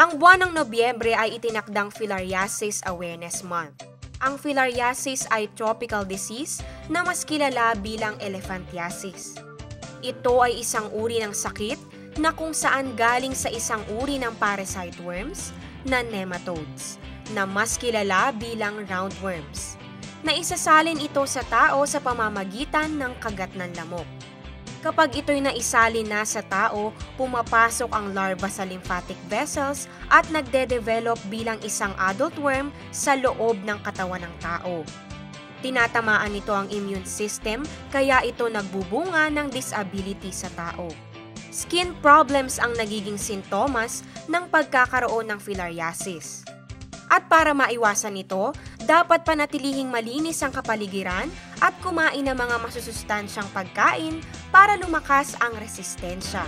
Ang buwan ng Nobyembre ay itinakdang Filariasis Awareness Month. Ang filariasis ay tropical disease na mas kilala bilang elephantiasis. Ito ay isang uri ng sakit na kung saan galing sa isang uri ng parasite worms na nematodes na mas kilala bilang roundworms. Naisasalin ito sa tao sa pamamagitan ng kagat ng lamok. Kapag ito'y naisalin na sa tao, pumapasok ang larva sa lymphatic vessels at nagde-develop bilang isang adult worm sa loob ng katawan ng tao. Tinatamaan nito ang immune system kaya ito nagbubunga ng disability sa tao. Skin problems ang nagiging sintomas ng pagkakaroon ng filariasis. At para maiwasan ito, dapat panatilihing malinis ang kapaligiran at kumain ng mga masusustansyang pagkain para lumakas ang resistensya.